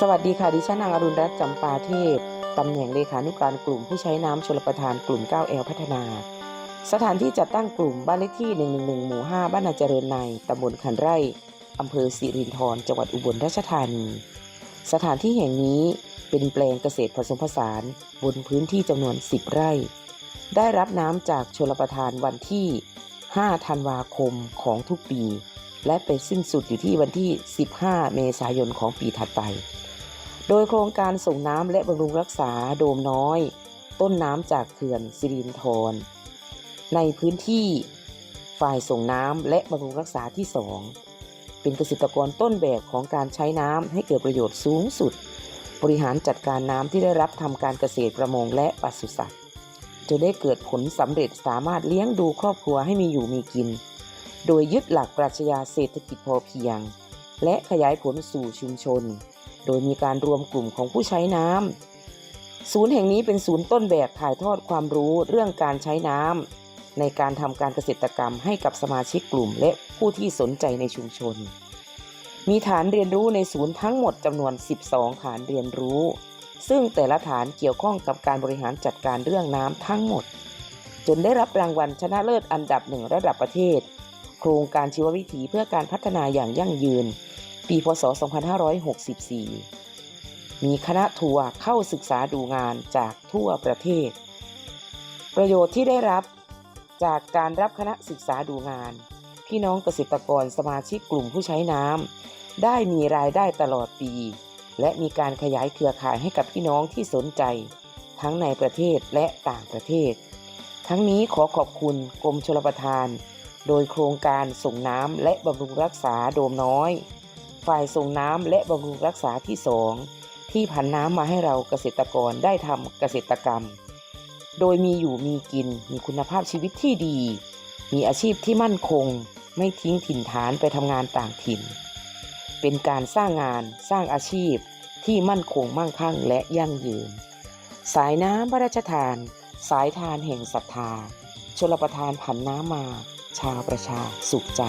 สวัสดีค่ะดิฉันนางอรุณรัตน์จำปาเทพ ตำแหน่งเลขานุการกลุ่มผู้ใช้น้ำชลประทานกลุ่ม 9L พัฒนา สถานที่จัดตั้งกลุ่มบ้านเลขที่ 111 หมู่ 5 บ้านนาเจริญในตำบลขันไร่อำเภอสิรินธรจังหวัดอุบลราชธานี สถานที่แห่งนี้เป็นแปลงเกษตรผสมผสานบนพื้นที่จำนวน 10 ไร่ ได้รับน้ำจากชลประทานวันที่ 5 ธันวาคมของทุกปี และไปสิ้นสุดอยู่ที่วันที่ 15 เมษายนของปีถัดไป โดยโครงการส่งน้ำและบำรุงรักษาโดมน้อย ต้นน้ำจากเขื่อนสิรินธรในพื้นที่ฝ่ายส่งน้ำและบำรุงรักษาที่ 2 เป็นเกษตรกรต้นแบบของการใช้น้ำให้เกิดประโยชน์สูงสุด บริหารจัดการน้ำที่ได้รับทำการเกษตรประมงและปศุสัตว์จนได้เกิดผลสำเร็จสามารถเลี้ยงดูครอบครัวให้มีอยู่มีกิน โดยยึดหลักปรัชญาเศรษฐกิจพอเพียง และขยายผลสู่ชุมชน โดยมีการรวมกลุ่มของผู้ใช้น้ำศูนย์แห่งนี้เป็นศูนย์ต้นแบบถ่ายทอดความรู้เรื่องการใช้น้ำในการทำการเกษตรกรรมให้กับสมาชิกกลุ่ม และผู้ที่สนใจในชุมชน มีฐานเรียนรู้ในศูนย์ทั้งหมดจำนวน 12 ฐานเรียนรู้ ซึ่งแต่ละฐานเกี่ยวข้องกับการบริหารจัดการเรื่องน้ำทั้งหมด จนได้รับรางวัลชนะเลิศอันดับหนึ่งระดับประเทศ โครงการชีววิถีเพื่อการพัฒนาอย่างยั่งยืน ปีพศ 2564 มีคณะทัวร์เข้าศึกษาดูงานจากทั่วประเทศ ประโยชน์ที่ได้รับจากการรับคณะศึกษาดูงาน พี่น้องเกษตรกรสมาชิกกลุ่มผู้ใช้น้ำได้มีรายได้ตลอดปี และมีการขยายเครือข่ายให้กับพี่น้องที่สนใจ ทั้งในประเทศและต่างประเทศ ทั้งนี้ขอขอบคุณกรมชลประทาน โดยโครงการส่งน้ำและบำรุงรักษาโดมน้อย ฝ่ายส่งน้ำและบำรุงรักษาที่สองที่ผันน้ำมาให้เราเกษตรกรได้ทำเกษตรกรรม โดยมีอยู่มีกินมีคุณภาพชีวิตที่ดี มีอาชีพที่มั่นคง ไม่ทิ้งถิ่นฐานไปทำงานต่างถิ่น เป็นการสร้างงานสร้างอาชีพที่มั่นคงมั่งคั่งและยั่งยืน สายน้ำพระราชทาน สายทานแห่งศรัทธาชลประทานผันน้ำมา ชาประชาสุขใจ